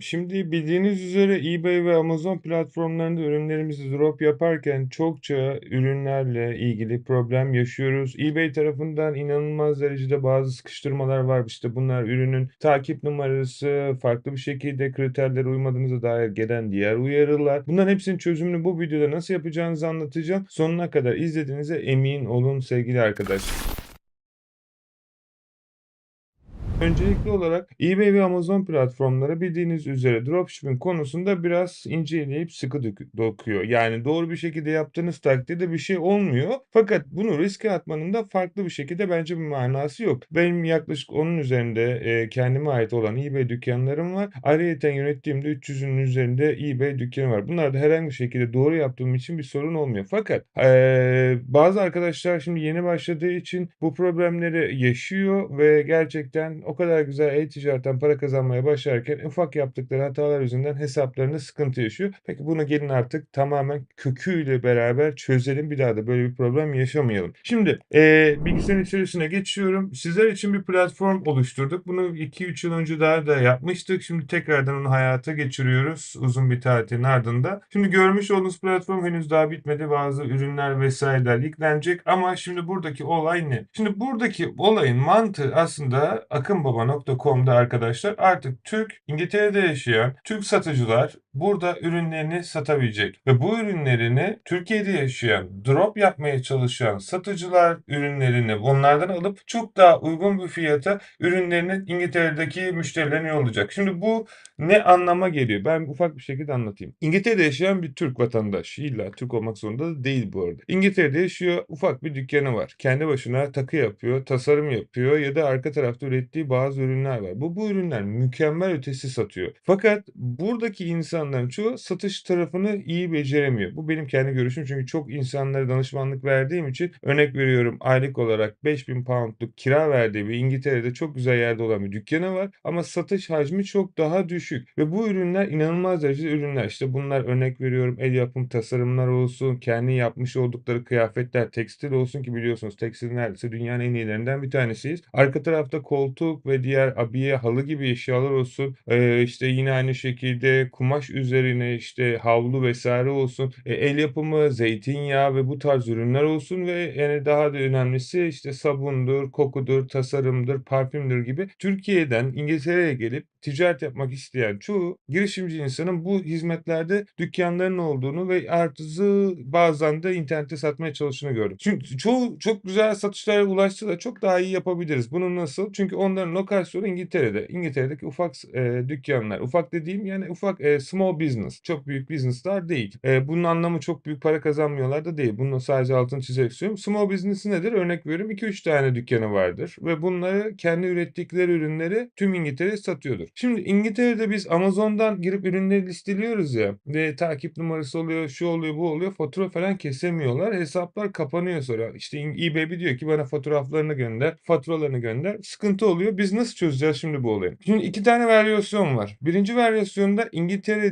Şimdi bildiğiniz üzere eBay ve Amazon platformlarında ürünlerimizi drop yaparken çokça ürünlerle ilgili problem yaşıyoruz. eBay tarafından inanılmaz derecede bazı sıkıştırmalar var. İşte bunlar ürünün takip numarası, farklı bir şekilde kriterlere uymadığınıza dair gelen diğer uyarılar. Bunların hepsinin çözümünü bu videoda nasıl yapacağınızı anlatacağım. Sonuna kadar izlediğinize emin olun sevgili arkadaşlar. Öncelikli olarak eBay ve Amazon platformları bildiğiniz üzere dropshipping konusunda biraz inceleyip sıkı dokuyor. Yani doğru bir şekilde yaptığınız takdirde bir şey olmuyor. Fakat bunu riske atmanın da farklı bir şekilde bence bir manası yok. Benim yaklaşık onun üzerinde e, kendime ait olan eBay dükkanlarım var. Ayrıca yönettiğimde 300'ün üzerinde eBay dükkanı var. Bunlar da herhangi bir şekilde doğru yaptığım için bir sorun olmuyor. Fakat e, bazı arkadaşlar şimdi yeni başladığı için bu problemleri yaşıyor ve gerçekten o kadar güzel e-ticaretten para kazanmaya başlarken ufak yaptıkları hatalar yüzünden hesaplarında sıkıntı yaşıyor. Peki bunu gelin artık tamamen köküyle beraber çözelim. Bir daha da böyle bir problem yaşamayalım. Şimdi e, bilgisayarın içerisine geçiyorum. Sizler için bir platform oluşturduk. Bunu 2-3 yıl önce daha da yapmıştık. Şimdi tekrardan onu hayata geçiriyoruz uzun bir tatilin ardından. Şimdi görmüş olduğunuz platform henüz daha bitmedi. Bazı ürünler vesaireler yüklenecek ama şimdi buradaki olay ne? Şimdi buradaki olayın mantığı aslında akınbaba.com'da arkadaşlar. Artık Türk, İngiltere'de yaşayan Türk satıcılar burada ürünlerini satabilecek. Ve bu ürünlerini Türkiye'de yaşayan, drop yapmaya çalışan satıcılar ürünlerini onlardan alıp çok daha uygun bir fiyata ürünlerini İngiltere'deki müşterilerine yollayacak. Şimdi bu ne anlama geliyor? Ben ufak bir şekilde anlatayım. İngiltere'de yaşayan bir Türk vatandaş. İlla Türk olmak zorunda da değil bu arada. İngiltere'de yaşıyor. Ufak bir dükkanı var. Kendi başına takı yapıyor, tasarım yapıyor ya da arka tarafta ürettiği bazı ürünler var. Bu bu ürünler mükemmel ötesi satıyor. Fakat buradaki insanların çoğu satış tarafını iyi beceremiyor. Bu benim kendi görüşüm çünkü çok insanlara danışmanlık verdiğim için örnek veriyorum aylık olarak 5000 poundluk kira verdiği bir İngiltere'de çok güzel yerde olan bir dükkanı var ama satış hacmi çok daha düşük ve bu ürünler inanılmaz derecede ürünler. İşte bunlar örnek veriyorum el yapım tasarımlar olsun, kendi yapmış oldukları kıyafetler, tekstil olsun ki biliyorsunuz tekstil neredeyse dünyanın en iyilerinden bir tanesiyiz. Arka tarafta koltuk ve diğer abiye, halı gibi eşyalar olsun. Ee, işte yine aynı şekilde kumaş üzerine işte havlu vesaire olsun. E, el yapımı, zeytinyağı ve bu tarz ürünler olsun ve yani daha da önemlisi işte sabundur, kokudur, tasarımdır, parfümdür gibi Türkiye'den İngiltere'ye gelip ticaret yapmak isteyen çoğu girişimci insanın bu hizmetlerde dükkanların olduğunu ve artısı bazen de internette satmaya çalıştığını gördüm. Çünkü çoğu çok güzel satışlara ulaşsa da çok daha iyi yapabiliriz. Bunu nasıl? Çünkü onların lokasyonu İngiltere'de. İngiltere'deki ufak e, dükkanlar. Ufak dediğim yani ufak e, small business. Çok büyük business'lar değil. E, bunun anlamı çok büyük para kazanmıyorlar da değil. Bunun sadece altını çizerek söylüyorum. Small business nedir? Örnek veriyorum 2-3 tane dükkanı vardır ve bunları kendi ürettikleri ürünleri tüm İngiltere'ye satıyordur. Şimdi İngiltere'de biz Amazon'dan girip ürünleri listeliyoruz ya ve takip numarası oluyor, şu oluyor, bu oluyor. Fatura falan kesemiyorlar. Hesaplar kapanıyor sonra. İşte eBay diyor ki bana fotoğraflarını gönder, faturalarını gönder. Sıkıntı oluyor. Biz nasıl çözeceğiz şimdi bu olayı? Şimdi iki tane varyasyon var. Birinci varyasyonda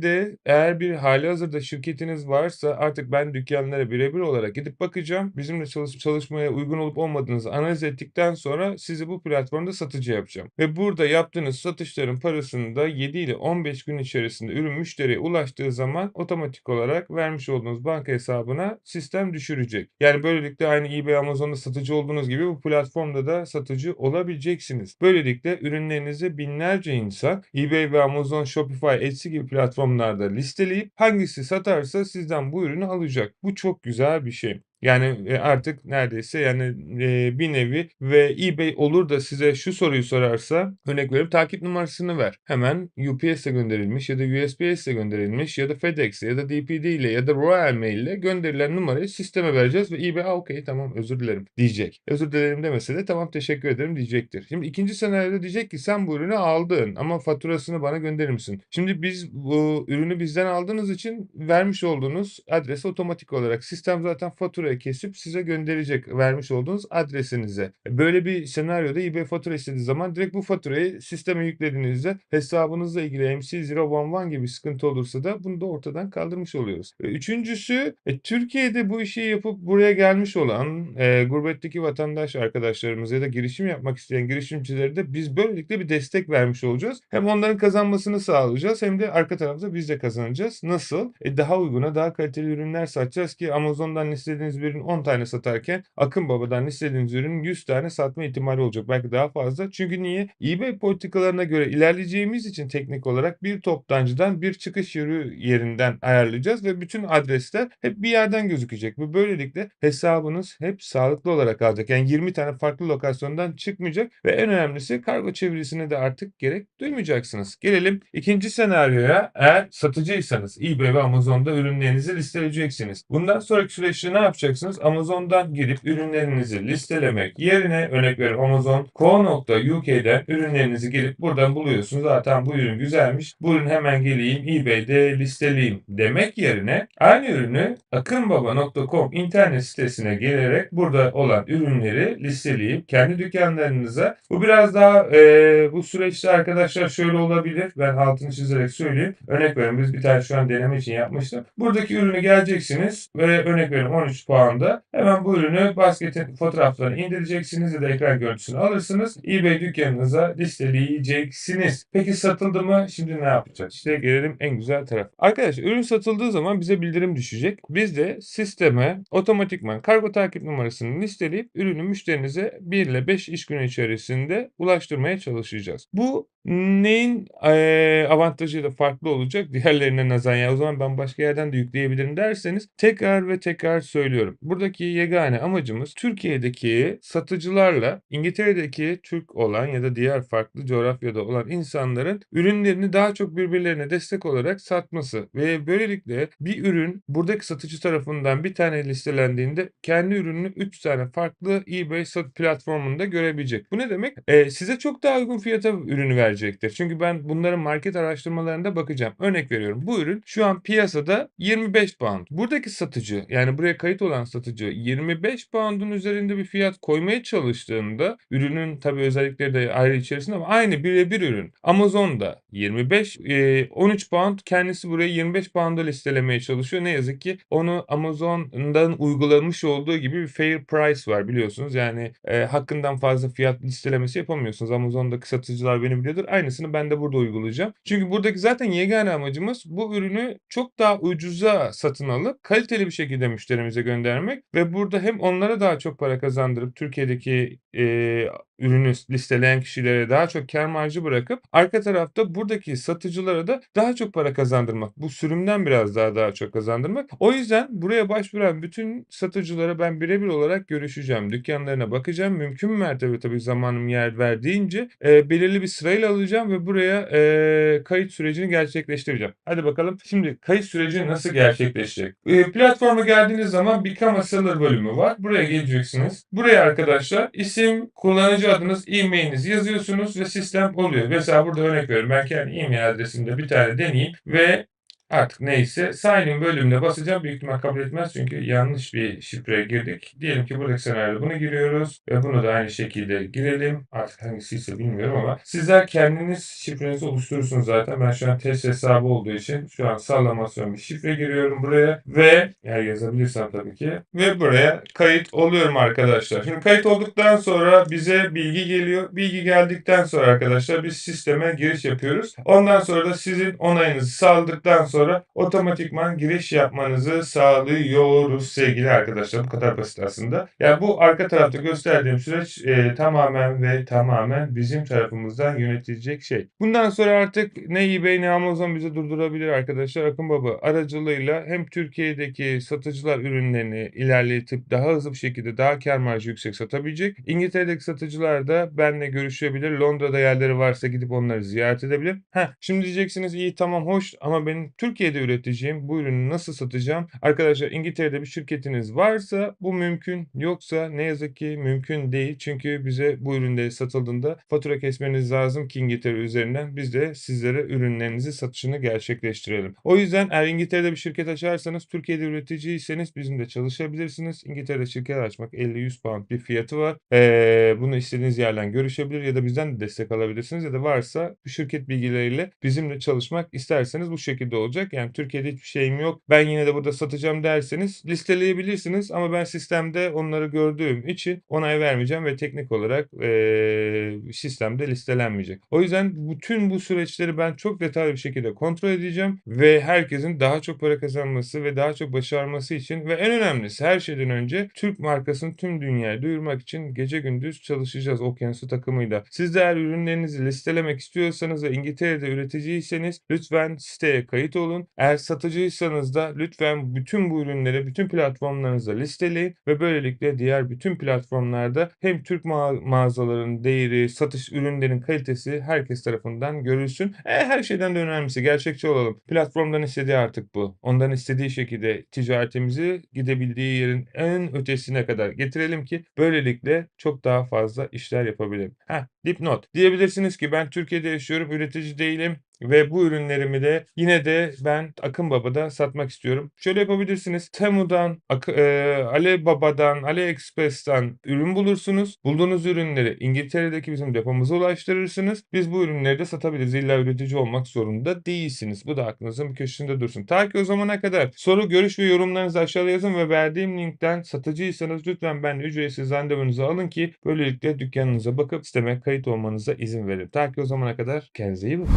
İngiltere'de eğer bir halihazırda şirketiniz varsa artık ben dükkanlara birebir olarak gidip bakacağım. Bizimle çalışıp çalışmaya uygun olup olmadığınızı analiz ettikten sonra sizi bu platformda satıcı yapacağım. Ve burada yaptığınız satışların parasını da 7 ile 15 gün içerisinde ürün müşteriye ulaştığı zaman otomatik olarak vermiş olduğunuz banka hesabına sistem düşürecek. Yani böylelikle aynı eBay Amazon'da satıcı olduğunuz gibi bu platformda da satıcı olabileceksiniz. Böylelikle ürünlerinizi binlerce insan eBay ve Amazon, Shopify, Etsy gibi platformlarda listeleyip hangisi satarsa sizden bu ürünü alacak. Bu çok güzel bir şey. Yani e, artık neredeyse yani e, bir nevi ve eBay olur da size şu soruyu sorarsa örnek veriyorum takip numarasını ver. Hemen UPS'le gönderilmiş ya da USPS'le gönderilmiş ya da FedEx ya da DPD ile ya da Royal Mail ile gönderilen numarayı sisteme vereceğiz ve eBay okey tamam özür dilerim diyecek. Özür dilerim demese de tamam teşekkür ederim diyecektir. Şimdi ikinci senaryoda diyecek ki sen bu ürünü aldın ama faturasını bana gönderir misin? Şimdi biz bu ürünü bizden aldığınız için vermiş olduğunuz adrese otomatik olarak sistem zaten fatura fatura kesip size gönderecek vermiş olduğunuz adresinize. Böyle bir senaryoda eBay fatura istediği zaman direkt bu faturayı sisteme yüklediğinizde hesabınızla ilgili MC011 gibi sıkıntı olursa da bunu da ortadan kaldırmış oluyoruz. E, Üçüncüsü e, Türkiye'de bu işi yapıp buraya gelmiş olan e, gurbetteki vatandaş arkadaşlarımız ya da girişim yapmak isteyen girişimcilere de biz böylelikle bir destek vermiş olacağız. Hem onların kazanmasını sağlayacağız hem de arka tarafta biz de kazanacağız. Nasıl? E, daha uyguna, daha kaliteli ürünler satacağız ki Amazon'dan istediğiniz bir ürün 10 tane satarken Akın Baba'dan istediğiniz ürün 100 tane satma ihtimali olacak. Belki daha fazla. Çünkü niye? eBay politikalarına göre ilerleyeceğimiz için teknik olarak bir toptancıdan bir çıkış yeri yerinden ayarlayacağız ve bütün adresler hep bir yerden gözükecek. Ve böylelikle hesabınız hep sağlıklı olarak kalacak. Yani 20 tane farklı lokasyondan çıkmayacak ve en önemlisi kargo çevirisine de artık gerek duymayacaksınız. Gelelim ikinci senaryoya. Eğer satıcıysanız eBay ve Amazon'da ürünlerinizi listeleyeceksiniz. Bundan sonraki süreçte ne yapacaksınız? Amazon'dan girip ürünlerinizi listelemek yerine örnek veriyorum Amazon co.uk'den ürünlerinizi girip buradan buluyorsunuz. Zaten bu ürün güzelmiş. Bu ürün hemen geleyim eBay'de listeleyeyim demek yerine aynı ürünü akınbaba.com internet sitesine gelerek burada olan ürünleri listeleyip kendi dükkanlarınıza bu biraz daha e, bu süreçte arkadaşlar şöyle olabilir. Ben altını çizerek söyleyeyim. Örnek veriyorum biz bir tane şu an deneme için yapmıştım. Buradaki ürünü geleceksiniz ve örnek veriyorum 13 puanda. Hemen bu ürünü basketin fotoğraflarını indireceksiniz ya da ekran görüntüsünü alırsınız. eBay dükkanınıza listeleyeceksiniz. Peki satıldı mı? Şimdi ne yapacağız? İşte gelelim en güzel taraf. Arkadaşlar ürün satıldığı zaman bize bildirim düşecek. Biz de sisteme otomatikman kargo takip numarasını listeleyip ürünü müşterinize 1 ile 5 iş günü içerisinde ulaştırmaya çalışacağız. Bu neyin eee, avantajıyla farklı olacak diğerlerine nazaran? Ya o zaman ben başka yerden de yükleyebilirim derseniz tekrar ve tekrar söylüyorum. Buradaki yegane amacımız Türkiye'deki satıcılarla İngiltere'deki Türk olan ya da diğer farklı coğrafyada olan insanların ürünlerini daha çok birbirlerine destek olarak satması ve böylelikle bir ürün buradaki satıcı tarafından bir tane listelendiğinde kendi ürününü 3 tane farklı eBay sat platformunda görebilecek. Bu ne demek? Eee, size çok daha uygun fiyata ürünü verecektir. Çünkü ben bunların market araştırmalarında bakacağım. Örnek veriyorum. Bu ürün şu an piyasada 25 pound. Buradaki satıcı yani buraya kayıt olan satıcı 25 pound'un üzerinde bir fiyat koymaya çalıştığında ürünün tabii özellikleri de ayrı içerisinde ama aynı birebir ürün. Amazon'da 25 eee, 13 pound kendisi burayı 25 pound'a listelemeye çalışıyor. Ne yazık ki onu Amazon'dan uygulamış olduğu gibi bir fair price var biliyorsunuz. Yani eee, hakkından fazla fiyat listelemesi yapamıyorsunuz. Amazon'daki satıcılar beni biliyordur. Aynısını ben de burada uygulayacağım. Çünkü buradaki zaten yegane amacımız bu ürünü çok daha ucuza satın alıp kaliteli bir şekilde müşterimize göndermek ve burada hem onlara daha çok para kazandırıp Türkiye'deki eee, ürünü listeleyen kişilere daha çok kâr marjı bırakıp arka tarafta buradaki satıcılara da daha çok para kazandırmak. Bu sürümden biraz daha daha çok kazandırmak. O yüzden buraya başvuran bütün satıcılara ben birebir olarak görüşeceğim. Dükkanlarına bakacağım. Mümkün mertebe tabii zamanım yer verdiğince eee, belirli bir sırayla alacağım ve buraya eee, kayıt sürecini gerçekleştireceğim. Hadi bakalım şimdi kayıt süreci nasıl gerçekleşecek? Eee, platforma geldiğiniz zaman Become a Seller bölümü var. Buraya geleceksiniz. Buraya arkadaşlar isim, kullanıcı adınız, e-mailinizi yazıyorsunuz ve sistem oluyor. Mesela burada örnek veriyorum. Ben kendi e-mail adresimde bir tane deneyeyim ve artık neyse sign in bölümüne basacağım. Büyük ihtimal kabul etmez çünkü yanlış bir şifreye girdik. Diyelim ki buradaki senaryoda bunu giriyoruz ve bunu da aynı şekilde girelim. Artık hangisiyse bilmiyorum ama sizler kendiniz şifrenizi oluşturursunuz zaten. Ben şu an test hesabı olduğu için şu an sallamasyon bir şifre giriyorum buraya ve eğer yazabilirsem tabii ki ve buraya kayıt oluyorum arkadaşlar. Şimdi kayıt olduktan sonra bize bilgi geliyor. Bilgi geldikten sonra arkadaşlar biz sisteme giriş yapıyoruz. Ondan sonra da sizin onayınızı sağladıktan sonra otomatikman giriş yapmanızı sağlıyoruz sevgili arkadaşlar. Bu kadar basit aslında. Yani bu arka tarafta gösterdiğim süreç e, tamamen ve tamamen bizim tarafımızdan yönetilecek şey. Bundan sonra artık ne eBay ne Amazon bizi durdurabilir arkadaşlar. Akın Baba aracılığıyla hem Türkiye'deki satıcılar ürünlerini ilerletip daha hızlı bir şekilde daha kar marjı yüksek satabilecek. İngiltere'deki satıcılar da benimle görüşebilir. Londra'da yerleri varsa gidip onları ziyaret edebilir. Heh, şimdi diyeceksiniz iyi tamam hoş ama benim Türk Türkiye'de üreticiyim. Bu ürünü nasıl satacağım? Arkadaşlar İngiltere'de bir şirketiniz varsa bu mümkün. Yoksa ne yazık ki mümkün değil. Çünkü bize bu ürünleri satıldığında fatura kesmeniz lazım ki İngiltere üzerinden biz de sizlere ürünlerinizi satışını gerçekleştirelim. O yüzden eğer İngiltere'de bir şirket açarsanız Türkiye'de üreticiyseniz bizimle çalışabilirsiniz. İngiltere'de şirket açmak 50-100 pound bir fiyatı var. Ee, bunu istediğiniz yerden görüşebilir ya da bizden de destek alabilirsiniz ya da varsa şirket bilgileriyle bizimle çalışmak isterseniz bu şekilde olacak. Yani Türkiye'de hiçbir şeyim yok. Ben yine de burada satacağım derseniz listeleyebilirsiniz ama ben sistemde onları gördüğüm için onay vermeyeceğim ve teknik olarak eee, sistemde listelenmeyecek. O yüzden bütün bu süreçleri ben çok detaylı bir şekilde kontrol edeceğim ve herkesin daha çok para kazanması ve daha çok başarması için ve en önemlisi her şeyden önce Türk markasını tüm dünyaya duyurmak için gece gündüz çalışacağız Okyanusu takımıyla. Siz de eğer ürünlerinizi listelemek istiyorsanız ve İngiltere'de üreticiyseniz lütfen siteye kayıt olun. Eğer satıcıysanız da lütfen bütün bu ürünleri bütün platformlarınızda listeleyin ve böylelikle diğer bütün platformlarda hem Türk ma- mağazalarının değeri, satış ürünlerin kalitesi herkes tarafından görülsün. E, her şeyden de önemlisi gerçekçi olalım. Platformdan istediği artık bu. Ondan istediği şekilde ticaretimizi gidebildiği yerin en ötesine kadar getirelim ki böylelikle çok daha fazla işler yapabilelim. Heh, dipnot. Diyebilirsiniz ki ben Türkiye'de yaşıyorum, üretici değilim. Ve bu ürünlerimi de yine de ben Akın Baba'da satmak istiyorum. Şöyle yapabilirsiniz. Temu'dan, Ak- e, Alibaba'dan, AliExpress'ten ürün bulursunuz. Bulduğunuz ürünleri İngiltere'deki bizim depomuza ulaştırırsınız. Biz bu ürünleri de satabiliriz. İlla üretici olmak zorunda değilsiniz. Bu da aklınızın bir köşesinde dursun. Ta ki o zamana kadar soru, görüş ve yorumlarınızı aşağıya yazın ve verdiğim linkten satıcıysanız lütfen ben ücretsiz randevunuzu alın ki böylelikle dükkanınıza bakıp sisteme kayıt olmanıza izin verin. Ta ki o zamana kadar kendinize iyi bakın.